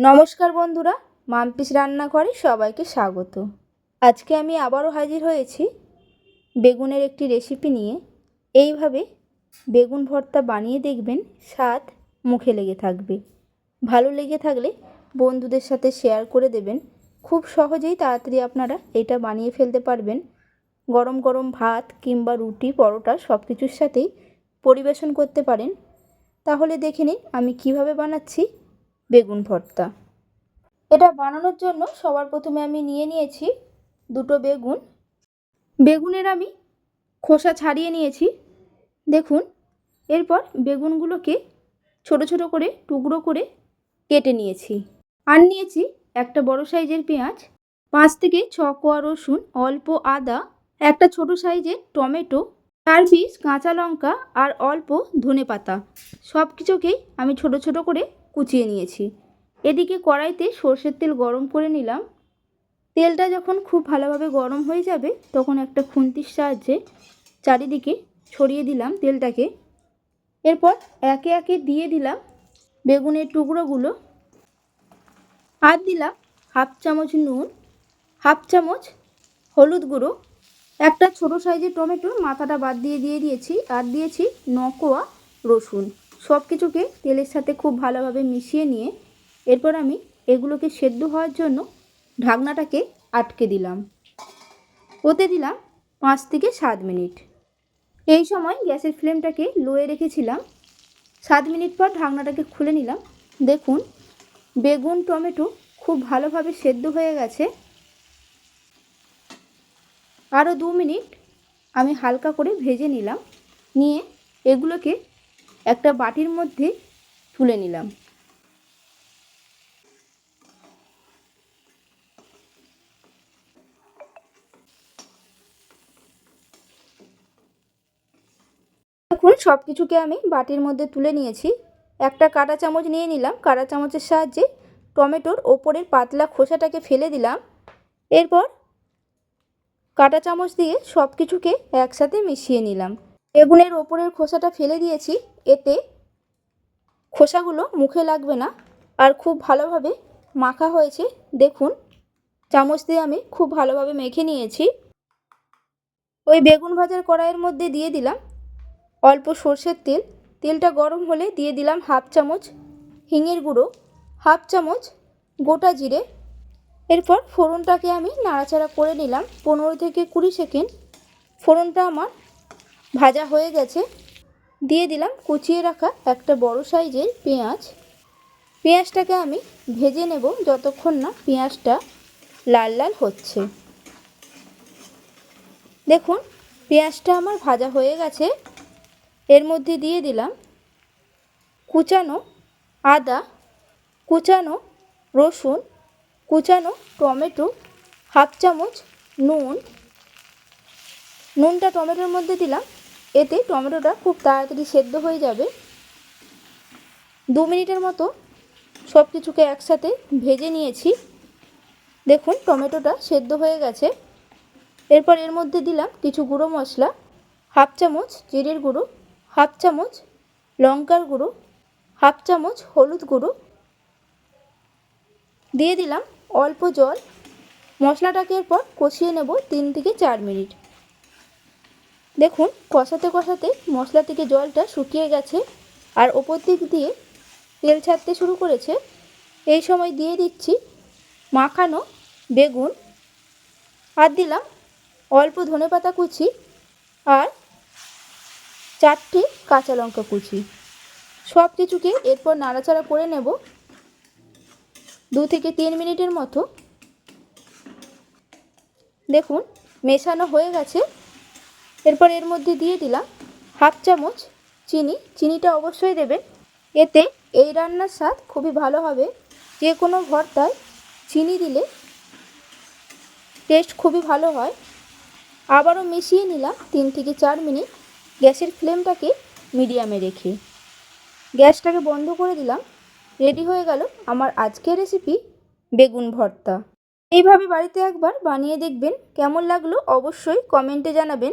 নমস্কার বন্ধুরা মাম্পিস রান্নাঘরে সবাইকে স্বাগত। আজকে আমি আবারও হাজির হয়েছি বেগুনের একটি রেসিপি নিয়ে। এইভাবে বেগুন ভর্তা বানিয়ে দেখবেন স্বাদ মুখে লেগে থাকবে। ভালো লেগে থাকলে বন্ধুদের সাথে শেয়ার করে দেবেন। খুব সহজেই তাড়াতাড়ি আপনারা এটা বানিয়ে ফেলতে পারবেন। গরম গরম ভাত কিংবা রুটি, পরোটা সব কিছুর সাথেই পরিবেশন করতে পারেন। তাহলে দেখে নিন আমি কীভাবে বানাচ্ছি। বেগুন ভর্তা। এটা বানানোর জন্য সবার প্রথমে আমি নিয়ে নিয়েছি দুটো বেগুন। বেগুনের আমি খোসা ছাড়িয়ে নিয়েছি। দেখুন, এরপর বেগুনগুলোকে ছোট ছোট করে টুকরো করে কেটে নিয়েছি। আর নিয়েছি একটা বড় সাইজের পেঁয়াজ, পাঁচ থেকে ছ কোয়া রসুন, অল্প আদা, একটা ছোট সাইজের টমেটো, চার পিস কাঁচা লঙ্কা আর অল্প ধনে পাতা সব কিছুকেই আমি ছোট ছোট করে কুচিয়ে নিয়েছি। এদিকে কড়াইতে সর্ষের তেল গরম করে নিলাম। তেলটা যখন খুব ভালোভাবে গরম হয়ে যাবে, তখন একটা খুন্তির সাহায্যে চারিদিকে ছড়িয়ে দিলাম তেলটাকে। এরপর একে একে দিয়ে দিলাম বেগুনের টুকরোগুলো। আর দিলাম হাফ চামচ নুন, হাফ চামচ হলুদ গুঁড়ো, একটা ছোট সাইজের টমেটোর মাথাটা বাদ দিয়ে দিয়ে দিয়েছি, আর দিয়েছি নকোয়া রসুন। সব কিছুকে তেলের সাথে খুব ভালোভাবে মিশিয়ে নিয়ে এরপর আমি এগুলোকে সেদ্ধ হওয়ার জন্য ঢাকনাটাকে আটকে দিলাম। ওতে দিলাম পাঁচ থেকে সাত মিনিট। এই সময় গ্যাসের ফ্লেমটাকে লোয়ে রেখেছিলাম। সাত মিনিট পর ঢাকনাটাকে খুলে নিলাম। দেখুন, বেগুন, টমেটো খুব ভালোভাবে সেদ্ধ হয়ে গেছে। আরও দু মিনিট আমি হালকা করে ভেজে নিলাম। নিয়ে এগুলোকে একটা বাটির মধ্যে তুলে নিলাম। দেখুন সব কিছুকে আমি বাটির মধ্যে তুলে নিয়েছি। একটা কাঁটা চামচ নিয়ে নিলাম। কাঁটা চামচের সাহায্যে টমেটোর ওপরের পাতলা খোসাটাকে ফেলে দিলাম। এরপর কাঁটা চামচ দিয়ে সব কিছুকে একসাথে মিশিয়ে নিলাম। বেগুনের ওপরের খোসাটা ফেলে দিয়েছি, এতে খোসাগুলো মুখে লাগবে না আর খুব ভালোভাবে মাখা হয়েছে। দেখুন, চামচ দিয়ে আমি খুব ভালোভাবে মেখে নিয়েছি। ওই বেগুন ভাজার কড়াইয়ের মধ্যে দিয়ে দিলাম অল্প সর্ষের তেল। তেলটা গরম হলে দিয়ে দিলাম হাফ চামচ হিঙের গুঁড়ো, হাফ চামচ গোটা জিরে। এরপর ফোড়নটাকে আমি নাড়াচাড়া করে নিলাম। পনেরো থেকে কুড়ি সেকেন্ড ফোড়নটা আমার ভাজা হয়ে গেছে। দিয়ে দিলাম কুচিয়ে রাখা একটা বড় সাইজের পেঁয়াজ। পেঁয়াজটাকে আমি ভেজে নেব যতক্ষণ না পেঁয়াজটা লাল লাল হচ্ছে। দেখুন, পেঁয়াজটা আমার ভাজা হয়ে গেছে। এর মধ্যে দিয়ে দিলাম কুচানো আদা, কুচানো রসুন, কুচানো টমেটো, হাফ চামচ নুন। নুনটা টমেটোর মধ্যে দিলাম এতে টমেটোটা খুব তাড়াতাড়ি সেদ্ধ হয়ে যাবে। দু মিনিটের মতো সব কিছুকে একসাথে ভেজে নিয়েছি। দেখুন, টমেটোটা সেদ্ধ হয়ে গেছে। এরপর এর মধ্যে দিলাম কিছু গুঁড়ো মশলা, হাফ চামচ জিরের গুঁড়ো, হাফ চামচ লঙ্কার গুঁড়ো, হাফ চামচ হলুদ গুঁড়ো। দিয়ে দিলাম অল্প জল। মশলাটাকে এরপর কষিয়ে নেব তিন থেকে চার মিনিট। দেখুন, কষাতে কষাতে মশলা থেকে জলটা শুকিয়ে গেছে আর ওপর দিক দিয়ে তেল ছাড়তে শুরু করেছে। এই সময় দিয়ে দিচ্ছি মাখানো বেগুন। আর দিলাম অল্প ধনেপাতা কুচি আর চারটি কাঁচা লঙ্কা কুচি। সব কিছুকে এরপর নাড়াচাড়া করে নেব দু থেকে তিন মিনিটের মতো। দেখুন, মেশানো হয়ে গেছে। এরপর এর মধ্যে দিয়ে দিলাম হাফ চামচ চিনি। চিনিটা অবশ্যই দেবেন। এতে এই রান্নার স্বাদ খুবই ভালো হবে। যে কোনো ভর্তায় চিনি দিলে টেস্ট খুবই ভালো হয়। আবারও মিশিয়ে নিলাম তিন থেকে চার মিনিট। গ্যাসের ফ্লেমটাকে মিডিয়ামে রেখে। গ্যাসটাকে বন্ধ করে দিলাম। রেডি হয়ে গেল আমার আজকের রেসিপি বেগুন ভর্তা। এইভাবে বাড়িতে একবার বানিয়ে দেখবেন। কেমন লাগল অবশ্যই কমেন্টে জানাবেন।